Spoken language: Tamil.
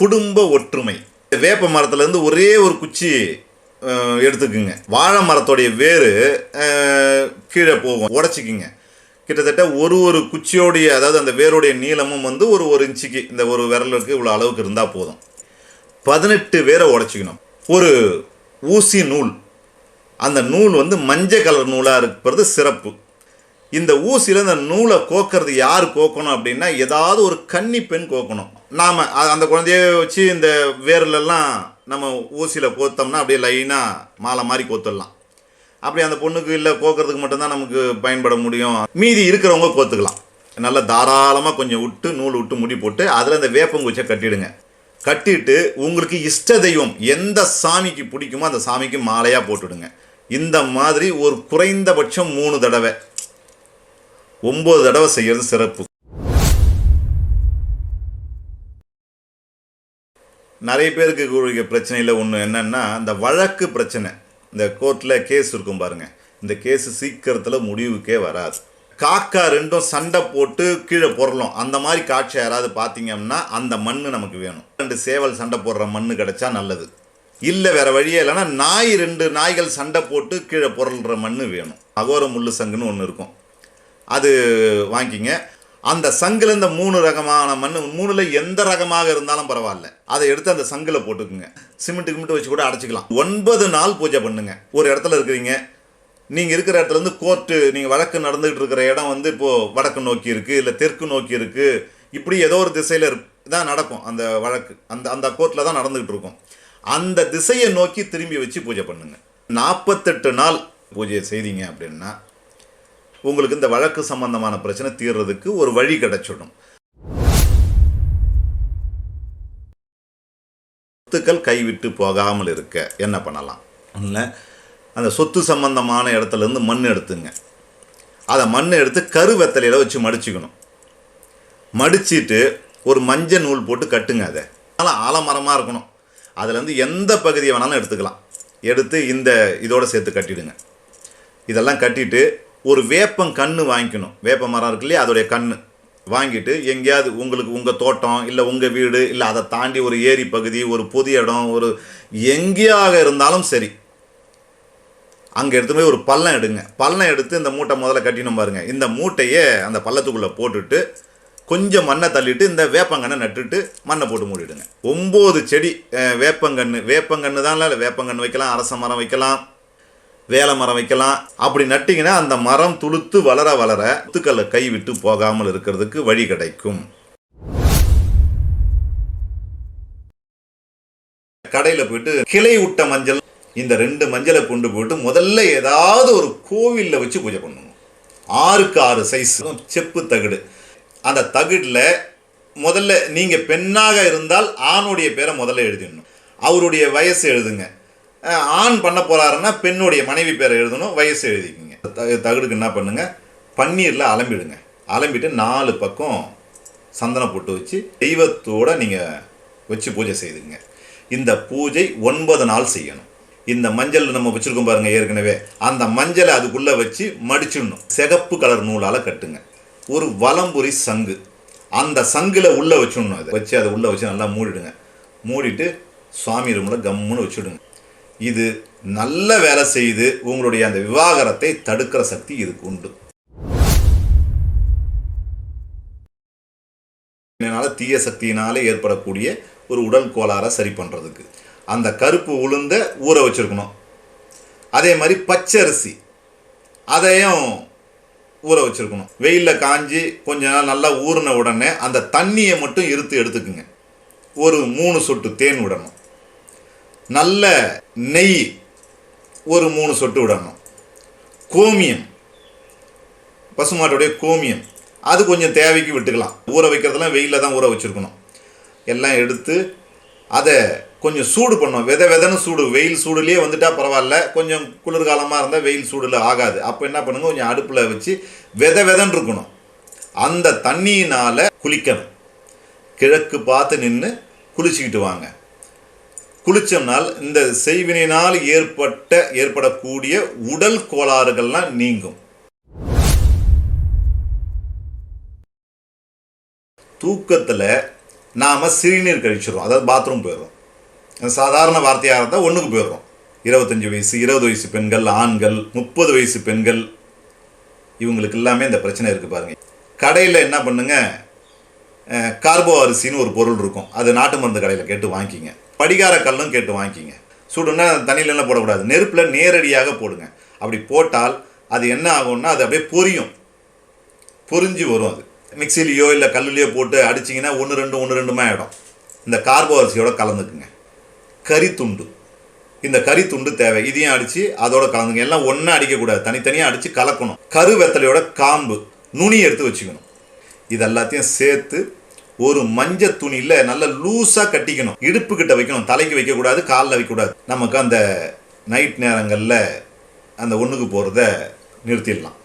குடும்ப ஒற்றுமை. வேப்ப மரத்துலேருந்து ஒரே ஒரு குச்சி எடுத்துக்குங்க. வாழை மரத்தோடைய வேறு கீழே போகும் உடச்சிக்கிங்க. கிட்டத்தட்ட ஒரு ஒரு குச்சியோடைய அதாவது அந்த வேருடைய நீளமும் வந்து ஒரு ஒரு இன்ச்சுக்கு இந்த ஒரு விரலுக்கு இவ்வளோ அளவுக்கு இருந்தால் போதும். பதினெட்டு வேரை உடச்சிக்கணும். ஒரு ஊசி நூல். அந்த நூல் வந்து மஞ்சள் கலர் நூலாக இருக்கிறது சிறப்பு. இந்த ஊசியில் அந்த நூலை கோக்கிறது யார் கோக்கணும் அப்படின்னா ஏதாவது ஒரு கன்னி பெண் கோக்கணும். நாம் அந்த குழந்தைய வச்சு இந்த வேர்லெல்லாம் நம்ம ஊசியில் கோத்தோம்னா அப்படியே லைனாக மாலை மாதிரி கோத்துடலாம். அப்படி அந்த பொண்ணுக்கு இல்லை கோக்கிறதுக்கு மட்டும்தான் நமக்கு பயன்பட முடியும். மீதி இருக்கிறவங்க கோத்துக்கலாம். நல்லா தாராளமாக கொஞ்சம் விட்டு நூல் விட்டு முடி போட்டு அதில் இந்த வேப்பங்குச்சை கட்டிடுங்க. கட்டிட்டு உங்களுக்கு இஷ்ட தெய்வம் எந்த சாமிக்கு பிடிக்குமோ அந்த சாமிக்கு மாலையாக போட்டுடுங்க. இந்த மாதிரி ஒரு குறைந்தபட்சம் மூணு தடவை. ஒம்பது தடவை செய்கிறது சிறப்பு. நிறைய பேருக்கு கூடிய பிரச்சனையில் ஒன்று என்னென்னா இந்த வழக்கு பிரச்சனை. இந்த கோர்ட்டில் கேஸ் இருக்கும் பாருங்கள் இந்த கேஸ் சீக்கிரத்தில் முடிவுக்கே வராது. காக்கா ரெண்டும் சண்டை போட்டு கீழே பொருளும் அந்த மாதிரி காட்சி யாராவது பார்த்தீங்கன்னா அந்த மண் நமக்கு வேணும். ரெண்டு சேவல் சண்டை போடுற மண் கிடைச்சா நல்லது. இல்லை வேறு வழியே இல்லைன்னா நாய் ரெண்டு நாய்கள் சண்டை போட்டு கீழே பொருள்ற மண் வேணும். அகோர முள்ளு சங்குன்னு ஒன்று இருக்கும். அது வாங்கிக்கிங்க அந்த சங்கில் இந்த மூணு ரகமான மண் மூணுல எந்த ரகமாக இருந்தாலும் பரவாயில்ல. அதை எடுத்து அந்த சங்கில் போட்டுக்குங்க. சிமெண்ட்டு கிமெண்ட் வச்சு கூட அடைச்சிக்கலாம். ஒன்பது நாள் பூஜை பண்ணுங்க. ஒரு இடத்துல இருக்கிறீங்க. நீங்கள் இருக்கிற இடத்துலேருந்து கோர்ட்டு நீங்கள் வழக்கு நடந்துகிட்டு இருக்கிற இடம் வந்து இப்போது வடக்கு நோக்கி இருக்குது இல்லை தெற்கு நோக்கி இருக்குது இப்படி ஏதோ ஒரு திசையில் தான் நடக்கும் அந்த வழக்கு. அந்த அந்த கோர்ட்டில் தான் நடந்துகிட்டு இருக்கும். அந்த திசையை நோக்கி திரும்பி வச்சு பூஜை பண்ணுங்க. நாற்பத்தெட்டு நாள் பூஜையை செய்தீங்க அப்படின்னா உங்களுக்கு இந்த வழக்கு சம்பந்தமான பிரச்சனை தீர்றதுக்கு ஒரு வழி கிடைச்சிடும். சொத்துக்கள் கைவிட்டு போகாமல் இருக்க என்ன பண்ணலாம்? இல்லை அந்த சொத்து சம்பந்தமான இடத்துல இருந்து மண் எடுத்துங்க. அதை மண் எடுத்து கரு வெத்தலையில் வச்சு மடிச்சுக்கணும். மடிச்சிட்டு ஒரு மஞ்சள் நூல் போட்டு கட்டுங்க அதை. அதனால் ஆலமரமாக இருக்கணும். அதுலேருந்து எந்த பகுதியை வேணாலும் எடுத்துக்கலாம். எடுத்து இந்த இதோட சேர்த்து கட்டிடுங்க. இதெல்லாம் கட்டிட்டு ஒரு வேப்பம் கன்று வாங்கிக்கணும். வேப்ப மரம் இருக்கு இல்லையா? அதோடைய கன்று வாங்கிட்டு எங்கேயாவது உங்களுக்கு உங்கள் தோட்டம் இல்லை உங்கள் வீடு இல்லை அதை தாண்டி ஒரு ஏரி பகுதி ஒரு பொது இடம் ஒரு எங்கேயாக இருந்தாலும் சரி அங்கே எடுத்து போய் ஒரு பள்ளம் எடுங்க. பள்ளம் எடுத்து இந்த மூட்டை முதல்ல கட்டினோம் பாருங்கள் இந்த மூட்டையே அந்த பள்ளத்துக்குள்ளே போட்டுட்டு கொஞ்சம் மண்ணை தள்ளிட்டு இந்த வேப்பங்கன்னை நட்டுட்டு மண்ணை போட்டு மூடிடுங்க. ஒம்பது செடி வேப்பங்கன்று வேப்பங்கன்று தான் இல்லை வேப்பங்கன்று வைக்கலாம் அரச மரம் வைக்கலாம். வேலை மரம் வைக்கலாம். அப்படி நட்டிங்கன்னா அந்த மரம் துளுத்து வளர வளர முத்துக்களை கைவிட்டு போகாமல் இருக்கிறதுக்கு வழி கிடைக்கும். கடையில் போயிட்டு கிளை விட்ட மஞ்சள் இந்த ரெண்டு மஞ்சளை கொண்டு போயிட்டு முதல்ல ஏதாவது ஒரு கோவிலில் வச்சு பூஜை பண்ணணும். ஆறுக்கு ஆறு சைஸ் செப்பு தகடு. அந்த தகடில் முதல்ல நீங்கள் பெண்ணாக இருந்தால் ஆணுடைய பேரை முதல்ல எழுதிடணும். அவருடைய வயசு எழுதுங்க. ஆண் பண்ண போகிறாருன்னா பெண்ணுடைய மனைவி பேரை எழுதணும் வயசு எழுதிக்கிங்க. த- தகடுக்கு என்ன பண்ணுங்கள் பன்னீரில் அலம்பிடுங்க. அலம்பிட்டு நாலு பக்கம் சந்தனம் போட்டு வச்சு தெய்வத்தோட நீங்கள் வச்சு பூஜை செய்துங்க இந்த பூஜை ஒன்பது நாள் செய்யணும். இந்த மஞ்சள் நம்ம வச்சுருக்கோம் பாருங்கள் ஏற்கனவே. அந்த மஞ்சளை அதுக்குள்ளே வச்சு மடிச்சிடணும். சிகப்பு கலர் நூலால் கட்டுங்க. ஒரு வலம்புரி சங்கு. அந்த சங்கில் உள்ளே வச்சிடணும் அதை. வச்சு அதை உள்ளே வச்சு நல்லா மூடிடுங்க. மூடிட்டு சுவாமி ரூமில் கம்முன்னு வச்சுடுங்க. இது நல்ல வேலை செய்து உங்களுடைய அந்த விவாகரத்தை தடுக்கிற சக்தி இதுக்கு உண்டு. இதனால தீய சக்தியினால் ஏற்படக்கூடிய ஒரு உடல் கோளாறை சரி பண்ணுறதுக்கு அந்த கருப்பு உளுந்த ஊற வச்சிருக்கணும். அதே மாதிரி பச்சரிசி அதையும் ஊற வச்சிருக்கணும். வெயிலில் காஞ்சி கொஞ்ச நாள் நல்லா ஊறின உடனே அந்த தண்ணியை மட்டும் இருத்து எடுத்துக்குங்க. ஒரு மூணு சொட்டு தேன் விடணும். நல்ல நெய் ஒரு மூணு சொட்டு விடணும். கோமியம். பசுமாட்டுடைய கோமியம். அது கொஞ்சம் தேவைக்கு விட்டுக்கலாம். ஊற வைக்கிறதெல்லாம் வெயிலில் தான் ஊற வச்சுருக்கணும். எல்லாம் எடுத்து அதை கொஞ்சம் சூடு பண்ணும் வித விதன்னு சூடு. வெயில் சூடுலேயே வந்துட்டால் பரவாயில்ல. கொஞ்சம் குளிர்காலமாக இருந்தால் வெயில் சூடில் ஆகாது. அப்போ என்ன பண்ணுங்க? கொஞ்சம் அடுப்பில் வச்சு வித விதன்னு இருக்கணும். அந்த தண்ணியினால் குளிக்கணும். கிழக்கு பார்த்து நின்று குளிச்சுக்கிட்டு வாங்க. குளித்தோம்னால் இந்த செய்வினால் ஏற்பட்ட ஏற்படக்கூடிய உடல் கோளாறுகள்லாம் நீங்கும். தூக்கத்தில் நாம் சிறுநீர் கழிச்சிடுறோம். அதாவது பாத்ரூம் போயிடுறோம். சாதாரண வார்த்தையாக இருந்தால் ஒன்றுக்கு போயிடுறோம். இருபத்தஞ்சி வயசு இருபது வயசு பெண்கள் ஆண்கள் முப்பது வயசு பெண்கள் இவங்களுக்கு எல்லாமே இந்த பிரச்சனை இருக்குது பாருங்கள் கடையில் என்ன பண்ணுங்க? கார்போ அரிசின்னு ஒரு பொருள் இருக்கும். அது நாட்டு மருந்து கடையில் கேட்டு வாங்கிக்கிங்க. படிகார கல்லும் கேட்டு வாங்கிக்கிங்க. சுடுனா தண்ணியிலலாம் போடக்கூடாது. நெருப்பில் நேரடியாக போடுங்க. அப்படி போட்டால் அது என்ன ஆகும்னா அது அப்படியே பொரியும். பொரிஞ்சு வரும் அது. மிக்சிலேயோ இல்லை கல்லுலேயோ போட்டு அடிச்சிங்கன்னா ஒன்று ரெண்டு ஒன்று ரெண்டுமா ஆகிடும் இந்த கார்போ அரிசியோட கலந்துக்குங்க. கறித்துண்டு இந்த கறித்துண்டு தேவை. இதையும் அடித்து அதோட கலந்துங்க. எல்லாம் ஒன்றா அடிக்கக்கூடாது. தனித்தனியாக அடித்து கலக்கணும். கரு வெத்தலையோட காம்பு. நுனி எடுத்து வச்சுக்கணும். இது எல்லாத்தையும் சேர்த்து ஒரு மஞ்சள் துணியில் நல்லா லூஸாக கட்டிக்கணும். இடுப்பு கிட்ட வைக்கணும். தலைக்கு வைக்கக்கூடாது காலில் வைக்கக்கூடாது. நமக்கு அந்த நைட் நேரங்களில் அந்த ஒன்றுக்கு போகிறத நிறுத்திடலாம்.